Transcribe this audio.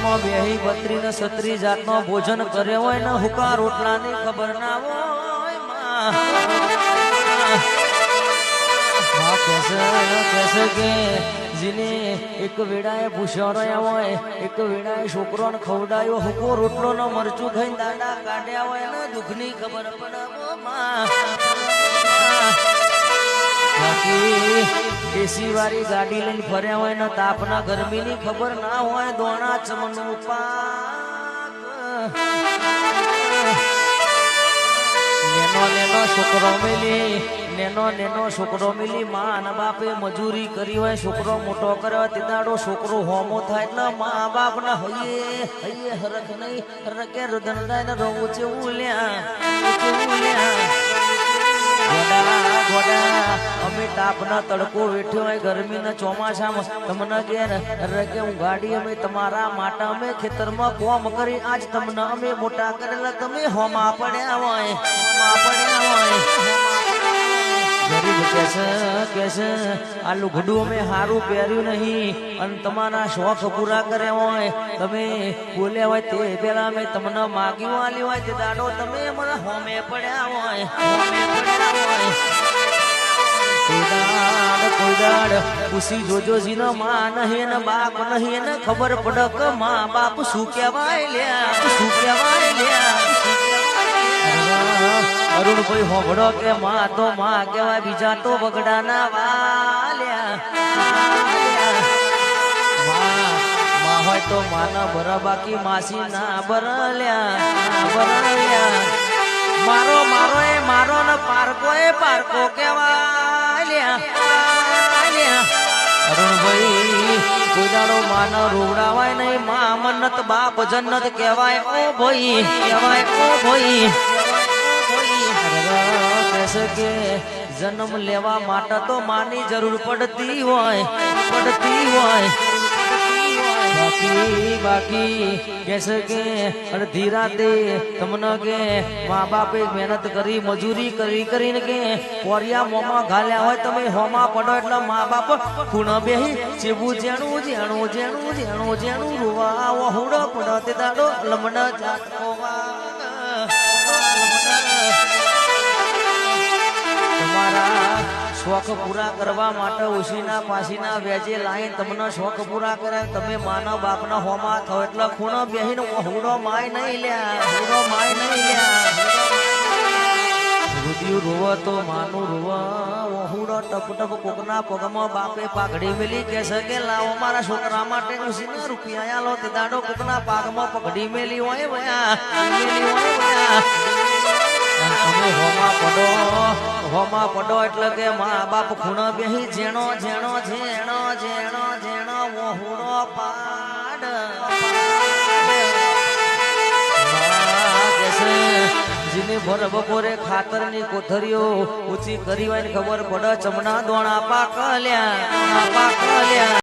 ખોળામાં બેહી બત્રી ને સત્રી જાતનો ભોજન કર્યો હોય ને હુકા રોટલાની ખબર ના હોય, માં. માં કે જેને એક વેળાએ ભૂષણ્યા હોય, એક વેળાએ છોકરોને ખવડાયો, હુકો રોટલો નો મરચું થઈ દાડા કાઢ્યા હોય ને દુઃખની ખબર પડે એસી વાળી ગાડી લઈને ફર્યા હોય ને તાપના ગરમીની ખબર ના હોય, દોણા ચમનનું નેનો નેનો છોકરો મિલી, નેનો નેનો છોકરો મિલી મા અને બાપે મજૂરી કરી હોય, છોકરો મોટો કર્યો તે દાડો છોકરો હોમો થાય એટલે મા બાપ ના હૈયે હૈયે હરખ નહીં, હરકે રુદન થાય ને રહું છે ઉલ્યા ઉલ્યા ગોડા ગોડા અમે તાપના તડકો વેઠ્યો હોય ગરમીના ચોમાસામાં તમને ઘેર અમે તમારા માટે અમે ખેતરમાં કોમ કરી આજ તમને અમે મોટા કરેલા તમે હોમા પડ્યા હોય હોમા પડ્યા હોય ગરીબ આ લુગડું અમે સારું પહેર્યું નહીં અને તમારા શોખ પૂરા કર્યા હોય તમે બોલ્યા હોય તે પેલા અમે તમને માગ્યું આલ્યું હોય તે દાડો તમે મને હોમે પડ્યા હોય દાડ ખુશી જોજો જીનો માં નહીં ને બાપ નહીં ને ખબર પડે કે માં બાપ શું કહેવાય લ્યા? શું કહેવાય લ્યા? અરુણભાઈ હોભળો કે માં તો માં કહેવાય, બીજા તો બગડાના વાલ્યા માં હોય તો માના બરા બાકી માસી ના બરલ્યા બરલ્યા મારો મારો એ, મારો ને પારકો એ પારકો કેવાય અરુણભાઈ કોઈ માન રોવડાવાય નહીં, મા મન્નત, બાપ જન્નત કહેવાય, ઓ કહેવાય, ઓ ભાઈ. કે જન્મ લેવા માટે તો માની જરૂર પડતી હોય પડતી હોય. બાકી બાકી કેસે કે અડધી રાતે તમને કે મા બાપે મહેનત કરી, મજૂરી કરી, કરીને કે કોરિયા મોમાં ઘાલ્યા હોય તમે હોમાં પડો એટલે મા બાપ ખૂણ બેહી ચેવું જેણું જેણું જેણું જેણું જેણું રોવા વહુડો પડો તે દાડો લમડા જાત તમારા શોખ પૂરા કરવા માટે ઉશીના પાસીના વેજે લાઈન તમને શોખ પૂરા કરે. તમે માનવ બાપના હોમા થો એટલે ખૂણો બેહીને હુડો માય નહીં લ્યા હુડો માય નહીં લ્યા રુદિયું રોવો તો માનું રોવા, હુડો ટપ ટપ કોકના પગમાં બાપે પાઘડી મેલી કે છે કે લાવો મારા રૂપિયા આલો. તે દાડો કોકના પાગમાં પગડી મેલી હોય વયા, મેલી તમે પડો એટલે કે મા બાપ ખૂણો બેહી જેણો જેણો જેણો જેણો જેણો વહુણો પાડ. ભર બપોરે ખાતરની કોથરીઓ ઊંચી કરી ખબર પડે ચમના દોણા પાકલ્યા પાકલ્યા